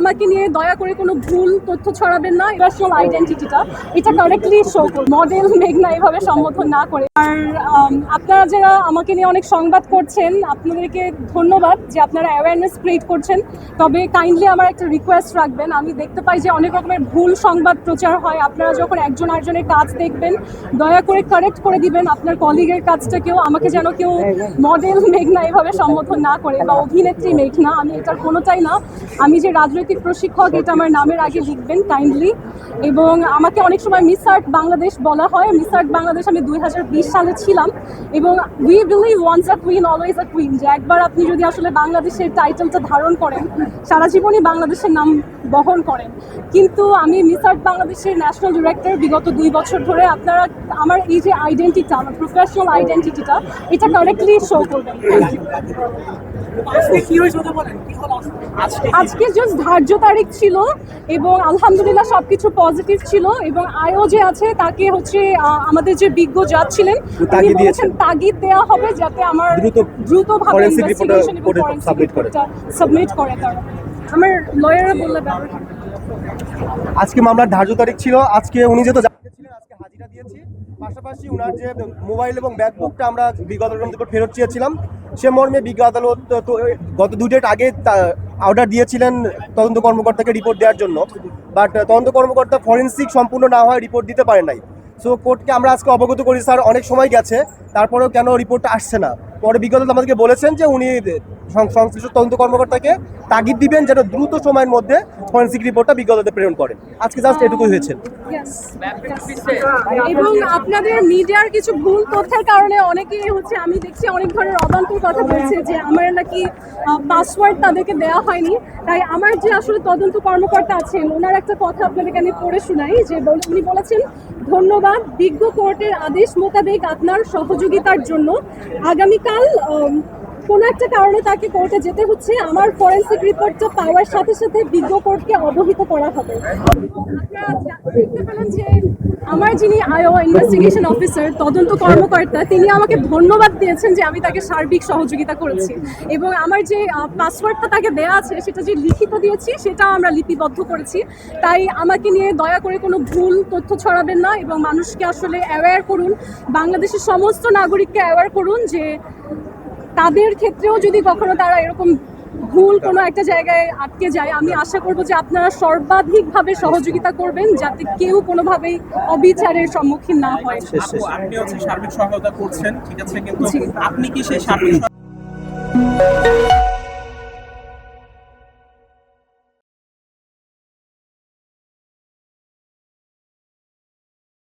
আমাকে নিয়ে দয়া করে কোনো ভুল তথ্য ছড়াবেন না পার্সোনাল আইডেন্টিটিটা এটা কারেক্টলি শো করুন মডেল মেঘনা এভাবে সম্বোধন না করে। আর আপনারা যারা আমাকে নিয়ে অনেক সংবাদ করছেন, আপনাদেরকে ধন্যবাদ যে আপনারা অ্যাওয়ারনেস ক্রিয়েট করছেন। তবে কাইন্ডলি আমার একটা রিকোয়েস্ট রাখবেন। আমি দেখতে পাই যে অনেক রকমের ভুল সংবাদ প্রচার হয়। আপনারা যখন একজন আরেকজনের কাজ দেখবেন, দয়া করে কারেক্ট করে দিবেন। আপনার কলিগের কাজটাকেও আমাকে যেন কেউ মডেল মেঘনা এভাবে সম্বোধন না করে বা অভিনেত্রী মেঘনা, আমি এটার কোনোটাই না। আমি যে রাজনৈতিক প্রশিক্ষক, এটা আমার নামের আগে লিখবেন কাইন্ডলি এবং আমাকে অনেক সময় মিস আর্ট বাংলাদেশ বলা হয়। মিস আর্ট বাংলাদেশ আমি দুই হাজার বিশ সালে ছিলাম। এবং we believe once a queen always a queen যে একবার আপনি যদি আসলে বাংলাদেশের টাইটেলটা ধারণ করেন, সারা জীবনই বাংলাদেশের নাম বহন করেন। কিন্তু আমি মিস আর্ট বাংলাদেশের ন্যাশনাল ডিরেক্টর বিগত দুই বছর ধরে আপনারা, আমার এই যে আইডেন্টিটা আমার প্রফেশনাল আইডেন্টিটিটা এটা কারেক্টলি শো করবেন। আজকে জাস্ট ধার্য তারিখ ছিল এবং আলহামদুলিল্লাহ সবকিছু পজিটিভ ছিল এবং আয়ও যে আছে তাকে হচ্ছে আমাদের যে বিজ্ঞ জাজ ছিলেন তিনি বলেছেন দিয়েছেন। তাগিদ দেওয়া হবে যাতে আমার দ্রুত দ্রুতভাবে ইনভেস্টিগেশন এবং করে করে। সাবমিট করে তারা আমার লয়াররা বললে আজকে মামলার ধার্য তারিখ ছিল আজকে উনি যেহেতু আজকে হাজিরা দিয়েছি পাশাপাশি ওনার যে মোবাইল এবং ব্যাকবুকটা আমরা বিগত আদালত ফেরত চেয়েছিলাম, সে মর্মে বিজ্ঞ আদালত তো গত দু ডেট আগে অর্ডার দিয়েছিলেন তদন্ত কর্মকর্তাকে রিপোর্ট দেওয়ার জন্য। বাট তদন্ত কর্মকর্তা ফরেন্সিক সম্পূর্ণ না হয় রিপোর্ট দিতে পারে নাই। সো কোর্টকে আমরা আজকে অবগত করি, স্যার, অনেক সময় গেছে, তারপরেও কেন রিপোর্টটা আসছে না? পরে বিজ্ঞ আদালত আমাদেরকে বলেছেন যে উনি সংশ্লিষ্ট তদন্ত কর্মকর্তাকে তাগিদ দিবেন যেন দ্রুত সময়ের মধ্যে ফরেন্সিক রিপোর্টটা বিজ্ঞ আদালতে প্রেরণ করেন। আজকে জাস্ট এটুকুই হয়েছে। এবং আপনাদের মিডিয়ার কিছু ভুল তথ্যের কারণে অনেকেই হচ্ছে, আমি দেখছি অনেক ধরনের অবান্তর কথা বলছে যে আমার নাকি পাসওয়ার্ড তাদেরকে দেওয়া হয়নি। তাই আমার যে আসলে তদন্ত কর্মকর্তা আছেন, ওনার একটা কথা আপনাদেরকে আমি পড়ে শোনাই, যে উনি বলেছেন, ধন্যবাদ, বিজ্ঞ কোর্টের আদেশ মোতাবেক আপনার সহযোগিতার জন্য আগামীকাল কোনো একটা কারণে তাকে কোর্টে যেতে হচ্ছে। আমার ফরেন্সিক রিপোর্টটা পাওয়ার সাথে সাথে বিজ্ঞ কোর্টকে অবহিত করা হবে। দেখতে যে আমার যিনি আইও ইনভেস্টিগেশন অফিসার তদন্ত কর্মকর্তা, তিনি আমাকে ধন্যবাদ দিয়েছেন যে আমি তাকে সার্বিক সহযোগিতা করেছি। এবং আমার যে পাসওয়ার্ডটা তাকে দেওয়া আছে, সেটা যে লিখিত দিয়েছি সেটা আমরা লিপিবদ্ধ করেছি। তাই আমাকে নিয়ে দয়া করে কোনো ভুল তথ্য ছড়াবেন না এবং মানুষকে আসলে অ্যাওয়্যার করুন। বাংলাদেশের সমস্ত নাগরিককে অ্যাওয়্যার করুন যে তাদের ক্ষেত্রেও যদি কখনো তারা এরকম ভুল কোনো একটা জায়গায় আটকে যায় আমি আশা করব যে আপনারা সর্বাধিকভাবে সহযোগিতা করবেন যাতে কেউ কোনোভাবেই অবিচারের সম্মুখীন না হয়। শেষ শেষ আপু, আপনি হচ্ছে সার্বিক সহায়তা করছেন ঠিক আছে কিন্তু আপনি কি সেই সার্বিক